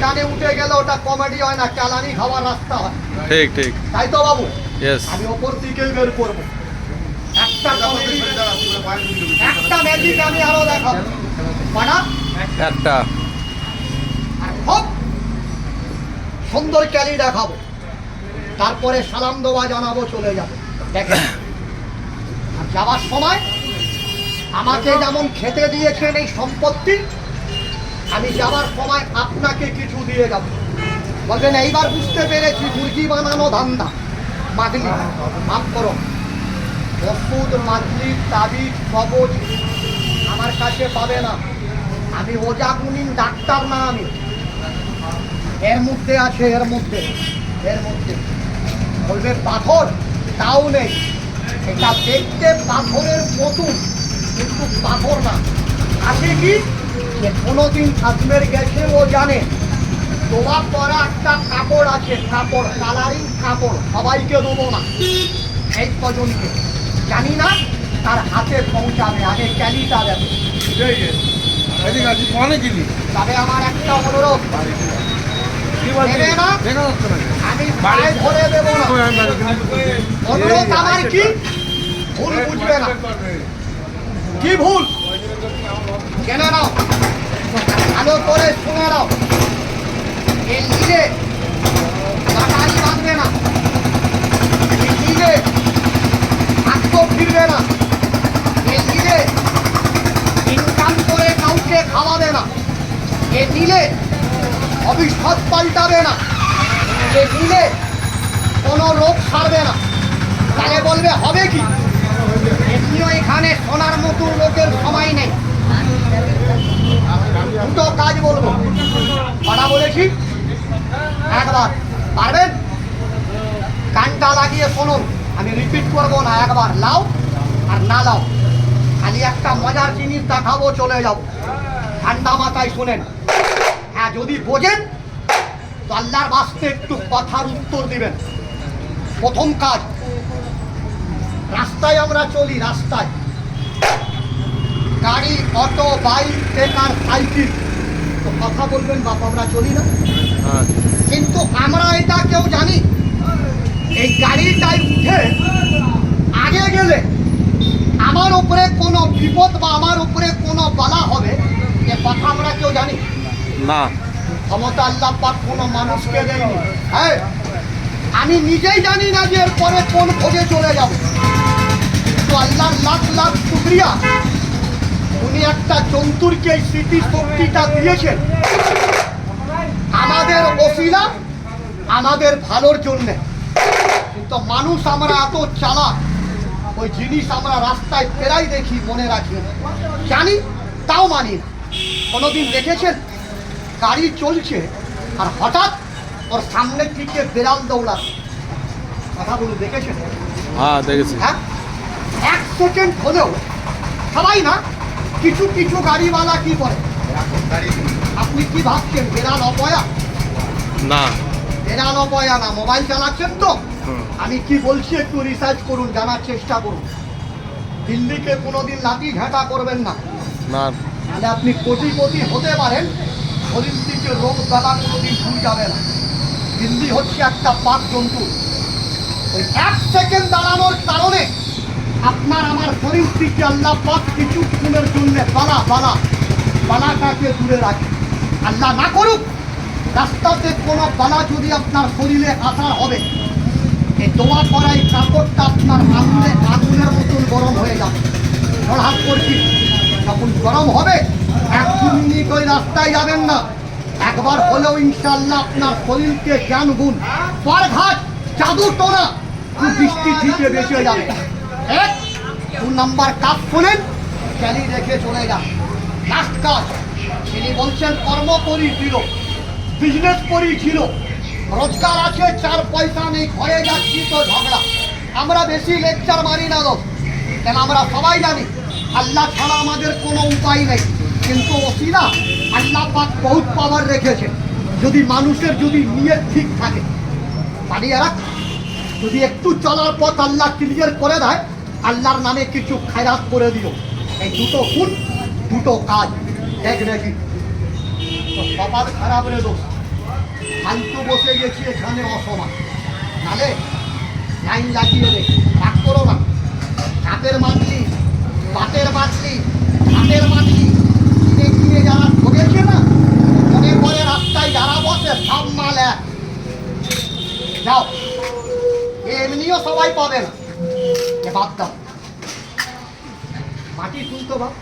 এখানে উঠে গেলে ওটা কমেডি হয় না চালানি খাওয়ার রাস্তা হয়। ঠিক ঠিক। তাই তো বাবু? ইয়েস আমি ওপর দিকেই বের করব। একটা comedy, একটা ম্যাজিক আমি আরও দেখাবো। কটা একটা। আর খুব সুন্দর ক্যালি দেখাবো। তারপরে সালাম দেওয়া জানাব চলে যাব। দেখেন। আর যাওয়ার সময় আমাকে যেমন খেতে দিয়েছেন এই সম্পত্তি আমি যাওয়ার সময় আপনাকে কিছু দিয়ে যাব। বলবেন, এইবার বুঝতে পেরেছি, মুরগি বানানো ধান্দা। মাদলি মাফ করো। ওষুধ মাদলি তাবিজ, কবজ আমার কাছে পাবে না। আমি ওজাগুনিন ডাক্তার না আমি। এর মধ্যে আছে, এর মধ্যে এর মধ্যে। বলবে, পাথর? তাও নেই। এটা দেখতে পাথরের মতন কিন্তু পাথর না। আছে কি? কোনোদিন আজমের গেছে ও জানে। তোমার পরা একটা কাপড় আছে কাপড় কালারিং কাপড় সবাইকে দেবো না। এই কজনকে জানি না তার হাতে পৌঁছাবে আগে ক্যালিটা দেবে। তবে আমার একটা অনুরোধ। আমি ধরে দেবো না। অনুরোধ আমার কি? ভুল বুঝবে না। কি ভুল? জেনে করে শুনে নাও। এই নিজে না। এই ইনকাম করে কাউকে খাওয়াবে না। এ নিলে ভবিষ্যৎ পাল্টাবে না। এ নিলে কোনো রোগ সারবে না। তাহলে বলবে, হবে কি? এখানে শোনার মতো লোকের সময় নেই। দুটো কাজ বলব। কটা বলেছি? একবার, পারবেন? কানটা লাগিয়ে শুনুন। আমি রিপিট করব না, একবার। লাও আর না লাও। খালি একটা মজার জিনিস দেখাবো, চলে যাব ঠান্ডা মাথায় শুনেন। হ্যাঁ যদি বোঝেন, তো আল্লাহর বাস্তে একটু কথার উত্তর দিবেন। প্রথম কাজ রাস্তায় আমরা চলি রাস্তায়। গাড়ি অটো বাইক ট্রেকার সাইকেল। তো কথা বলবেন বাপ আমরা চলি না। হ্যাঁ। কিন্তু আমরা এটা কেউ জানি? এই গাড়িটায় উঠে আগে গেলে আমার উপরে কোনো বিপদ বা আমার উপরে কোনো বালা হবে? এ কথা আমরা কেউ জানি? না। ক্ষমতা আল্লাহ পাক কোনো মানুষকে দেয়নি। হ্যাঁ। আমি নিজেই জানি না যে এরপরে কোন ভোগে চলে যাব। আল্লাহর লাখ লাখ শুক্রিয়া। উনি একটা জন্তুরকে এই স্মৃতি শক্তিটা দিয়েছেন। আমাদের ওসিলা আমাদের ভালোর জন্যে। কিন্তু মানুষ আমরা এত চালাক ওই জিনিস আমরা রাস্তায় ফেরাই দেখি মনে রাখি জানি তাও মানি না। কোনোদিন দেখেছেন? গাড়ি চলছে আর হঠাৎ ওর সামনের দিকে বেড়াল দৌড়াচ্ছে। কথাগুলো দেখেছেন? হ্যাঁ দেখেছি। হ্যাঁ? এক সেকেন্ড হলেও সবাই না কিছু কিছু গাড়িওয়ালা কি করে? আপনি কি ভাবছেন বেড়াল অপয়া? না। বেড়াল অপয়া না মোবাইল চালাচ্ছেন তো? আমি কি বলছি একটু রিসার্চ করুন জানার চেষ্টা করুন। দিল্লিকে কোনোদিন লাঠি ঘাটা করবেন না। না। তাহলে আপনি কোটিপতি হতে পারেন শরীর থেকে রোগ বেলা কোনোদিন ভুল যাবে না। দিল্লি হচ্ছে একটা পাক জন্তু। ওই এক সেকেন্ড দাঁড়ানোর কারণে আপনার আমার শরীর থেকে আল্লাহ পাক কিছু খুনের জন্য বালা বালা, বালাটাকে দূরে রাখে। আল্লাহ না করুক, রাস্তাতে কোনো বালা যদি আপনার শরীরে আসার হবে, এই দোয়া করা এই কাপড়টা আপনার আগুনে আগুনের মতন গরম হয়ে যাবে। হঠাৎ করছি যখন গরম হবে, এক মিনিট ওই রাস্তায় যাবেন না। একবার হলেও ইনশাল্লাহ আপনার শরীরকে জ্ঞান গুণ পর ঘাট জাদু টোনা বৃষ্টি থেকে বেঁচে যাবে। এক দু নাম্বার কাজ শোনেন ক্যালি রেখে চলে যান। লাস্ট কাজ তিনি বলছেন কর্ম করি ছিল বিজনেস করি ছিল। রোজগার আছে, চার পয়সা নেই, ঘরে যাচ্ছি তো ঝগড়া। আমরা বেশি লেকচার মারি না দোষ কেন আমরা সবাই জানি, আল্লাহ ছাড়া আমাদের কোনো উপায় নেই। কিন্তু ওসিলা আল্লাহ পাক বহুত পাওয়ার রেখেছে যদি মানুষের যদি নিয়ত ঠিক থাকে পালিয়ে রাখ। যদি একটু চলার পথ আল্লাহ ক্লিয়ার করে দেয় আল্লাহর নামে কিছু খায়রাত করে দিও এই দুটো গুণ দুটো কাজ। এক নাকি তো কপাল খারাপ রে দোষ। ফালতু বসে গেছি এখানে অসমান। নালে লাইন লাগিয়ে দে, রাগ করো না। হাতের মাছলি বাতের মাছলি হাতের মাছলি কিনে কিনে যারা ঠকেছে না, মনে করে রাস্তায় যারা বসে, সব মাল এক। যাও। এমনিও সবাই পাবে না। বাদ দাও। মাটি তুলতো বাপ।